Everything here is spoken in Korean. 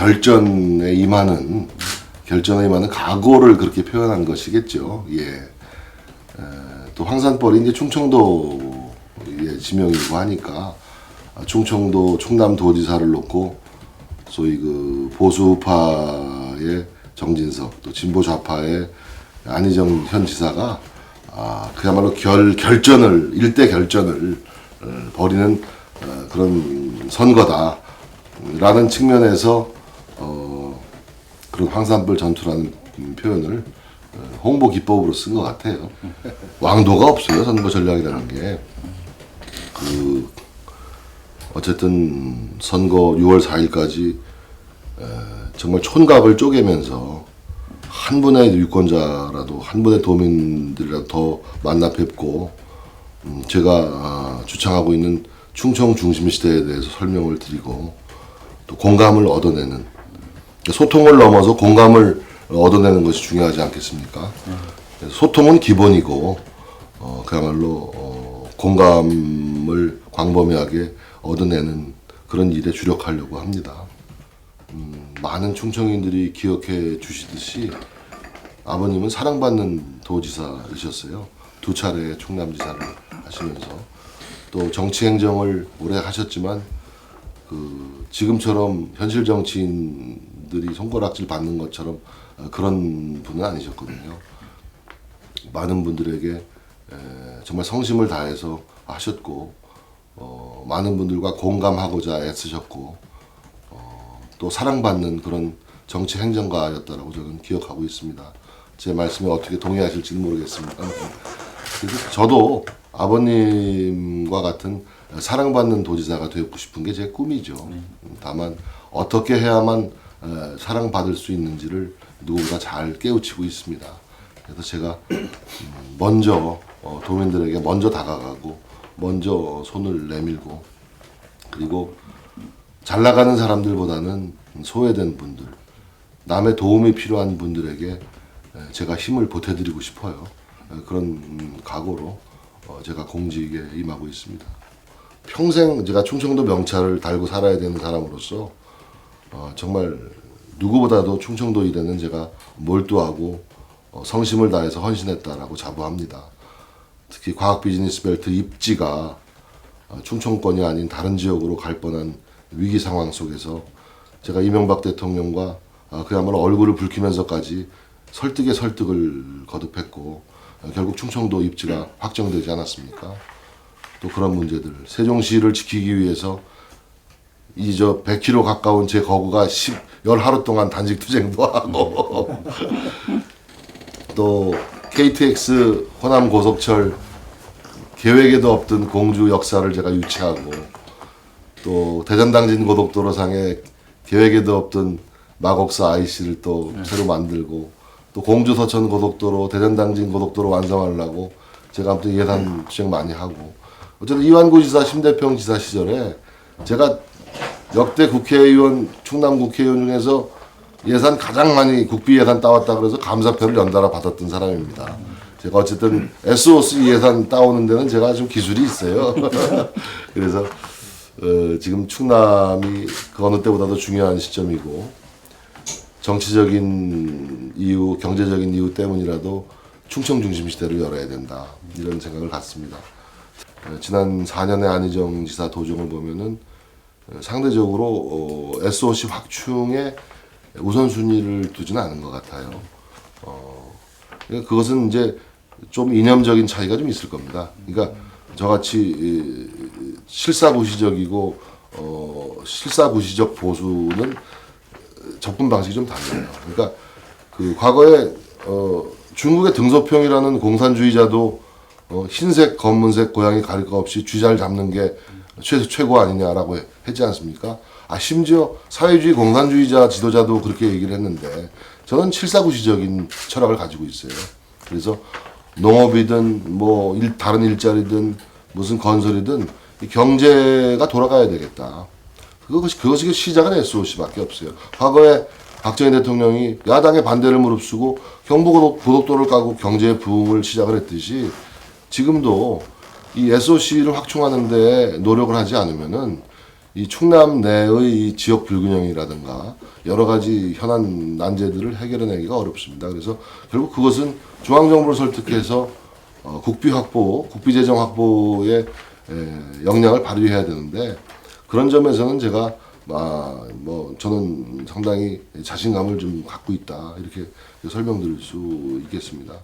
결전에 임하는 결전에 임하는 각오를 그렇게 표현한 것이겠죠. 예. 에, 또 황산벌이 이제 충청도의 지명이고 하니까 아, 충청도 충남 도지사를 놓고 소위 그 보수파의 정진석 또 진보 좌파의 안희정 현 지사가 아 그야말로 결 결전을 일대 결전을 어, 벌이는 어, 그런 선거다라는 측면에서 어 그런 황산벌 전투라는 음, 표현을 어, 홍보 기법으로 쓴 것 같아요. 왕도가 없어요 선거 전략이라는 게. 그 어쨌든 선거 6월 4일까지 정말 촌갑을 쪼개면서 한 분의 유권자라도 한 분의 도민들이라도 더 만나 뵙고 음, 제가 아, 주창하고 있는 충청 중심 시대에 대해서 설명을 드리고 또 공감을 얻어내는 소통을 넘어서 공감을 얻어내는 것이 중요하지 않겠습니까? 그래서 소통은 기본이고 어, 그야말로 어, 공감을 광범위하게 얻어내는 그런 일에 주력하려고 합니다. 음, 많은 충청인들이 기억해 주시듯이 아버님은 사랑받는 도지사이셨어요. 두 차례 충남지사를 하시면서 또 정치 행정을 오래 하셨지만 그 지금처럼 현실 정치인 들이 손가락질 받는 것처럼 어, 그런 분은 아니셨거든요. 많은 분들에게 에, 정말 성심을 다해서 하셨고 어, 많은 분들과 공감하고자 애쓰셨고 어, 또 사랑받는 그런 정치 행정가였다라고 저는 기억하고 있습니다. 제 말씀에 어떻게 동의하실지는 모르겠습니다. 그래서 저도 아버님과 같은 사랑받는 도지사가 되고 싶은 게 제 꿈이죠. 다만 어떻게 해야만 에, 사랑받을 수 있는지를 누구보다 잘 깨우치고 있습니다. 그래서 제가 음, 먼저 어, 도민들에게 먼저 다가가고 먼저 손을 내밀고 그리고 잘 나가는 사람들보다는 소외된 분들, 남의 도움이 필요한 분들에게 에, 제가 힘을 보태드리고 싶어요. 에, 그런 음, 각오로 어, 제가 공직에 임하고 있습니다. 평생 제가 충청도 명찰을 달고 살아야 되는 사람으로서 어, 정말 누구보다도 충청도 일에는 제가 몰두하고 어, 성심을 다해서 헌신했다라고 자부합니다. 특히 과학 비즈니스 벨트 입지가 어, 충청권이 아닌 다른 지역으로 갈 뻔한 위기 상황 속에서 제가 이명박 대통령과 어, 그야말로 얼굴을 붉히면서까지 설득에 설득을 거듭했고 어, 결국 충청도 입지가 확정되지 않았습니까? 또 그런 문제들 세종시를 지키기 위해서 이 저 100km 가까운 제 거구가 10, 열 하루 동안 단식 투쟁도 하고. 또 KTX 호남 고속철 계획에도 없던 공주 역사를 제가 유치하고 또 대전 당진 고속도로 상에 계획에도 없던 마곡사 IC를 또 새로 만들고 또 공주 서천 고속도로 대전 당진 고속도로 완성하려고 제가 아무튼 예산 투쟁 많이 하고. 어쨌든 이완구 지사 심대평 지사 시절에 제가 역대 국회의원 충남 국회의원 중에서 예산 가장 많이 국비 예산 따왔다 그래서 감사표를 연달아 받았던 사람입니다. 제가 어쨌든 SOC 예산 따오는 데는 제가 좀 기술이 있어요. 그래서 어, 지금 충남이 그 어느 때보다도 중요한 시점이고 정치적인 이유, 경제적인 이유 때문이라도 충청 중심 시대를 열어야 된다 이런 생각을 갖습니다. 어, 지난 4년의 안희정 지사 도정을 보면은 어, 상대적으로 어, SOC 확충에 우선순위를 두지는 않은 것 같아요. 어, 그러니까 그것은 이제 좀 이념적인 차이가 좀 있을 겁니다. 그러니까 저같이 이, 실사구시적이고 어, 실사구시적 보수는 접근 방식이 좀 달라요. 그러니까 그 과거에 어, 중국의 등소평이라는 공산주의자도 어, 흰색, 검은색 고양이 가릴 거 없이 쥐 잘 잡는 게 최, 최고 아니냐라고 했지 않습니까? 아, 심지어 사회주의 공산주의자 지도자도 그렇게 얘기를 했는데 저는 칠사구시적인 철학을 가지고 있어요. 그래서 농업이든 뭐 일, 다른 일자리든 무슨 건설이든 이 경제가 돌아가야 되겠다. 그것이 그것이 시작은 SOC밖에 없어요. 과거에 박정희 대통령이 야당의 반대를 무릅쓰고 경부고속 고속도로를 까고 경제 부흥을 시작을 했듯이 지금도 이 SOC를 확충하는데 노력을 하지 않으면은 이 충남 내의 이 지역 불균형이라든가 여러 가지 현안 난제들을 해결해내기가 어렵습니다. 그래서 결국 그것은 중앙 정부를 설득해서 어, 국비 확보, 국비 재정 확보에 에, 역량을 발휘해야 되는데 그런 점에서는 제가 아, 뭐 저는 상당히 자신감을 좀 갖고 있다 이렇게 설명드릴 수 있겠습니다.